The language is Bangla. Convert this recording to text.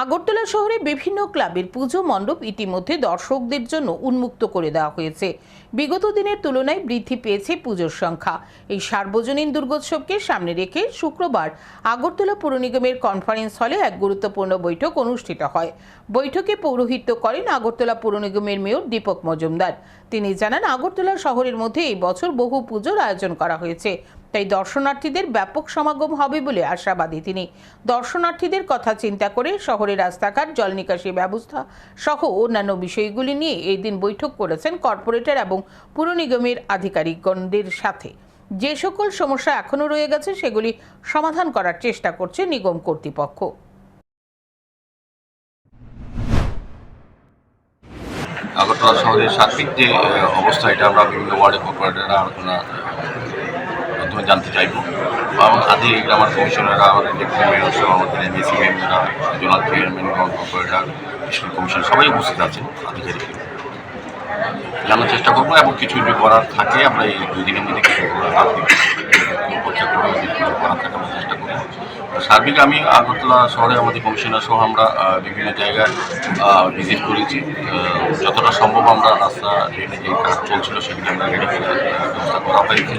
আগরতলা শহরে বিভিন্ন ক্লাবের পুজো মণ্ডপ ইতিমধ্যে দর্শকদের জন্য উন্মুক্ত করে দেওয়া হয়েছে। বিগত দিনের তুলনায় বৃদ্ধি পেয়েছে পুজোর সংখ্যা। এই সার্বজনীন দুর্গোৎসবকে সামনে রেখে শুক্রবার আগরতলা পৌর নিগমের কনফারেন্স হলে এক গুরুত্বপূর্ণ বৈঠক অনুষ্ঠিত হয়। বৈঠকে পৌরোহিত্য করেন আগরতলা পৌর নিগমের মেয়র দীপক মজুমদার। তিনি জানান, আগরতলা শহরের মধ্যে এই বছর বহু পুজোর আয়োজন করা হয়েছে। তাই দর্শনার্থীদের ব্যাপক সমাগম হবে বলে আশাবাদী তিনি। দর্শনার্থীদের কথা চিন্তা করে শহরের রাস্তাঘাট জল নিকাশি ব্যবস্থা সহ অন্যান্য বিষয়গুলি নিয়ে এই দিন বৈঠক করেছেন কর্পোরেটর এবং পুর নিগমের আধিকারিকগণদের সাথে। যে সকল সমস্যা এখনও রয়ে গেছে সেগুলি সমাধান করার চেষ্টা করছে নিগম কর্তৃপক্ষ। আগরতলা শহরের সার্বিক যে অবস্থা, এটা আমরা বিভিন্ন ওয়ার্ডে আলোচনা মাধ্যমে জানতে চাইব। এবং আদি গ্রামার কমিশনাররা আমাদের ডেপুটি মেয়র সহ আমাদের এমএসি মেম্বাররা zonal chairman corporator school commission সবাই উপস্থিত আছেন আধিকারিক জানার চেষ্টা করব এবং কিছু যদি করার থাকে, আমরা এই দুই দিনের মধ্যে কিছু চেষ্টা সার্বিক আমি আগরতলা শহরে আমাদের কমিশনার সহ আমরা বিভিন্ন জায়গায় ভিজিট করেছি। যতটা সম্ভব আমরা রাস্তা ড্রেনে যে কাজ চলছিল, সেগুলি আমরা রেডি করে ব্যবস্থা করা হয়েছে।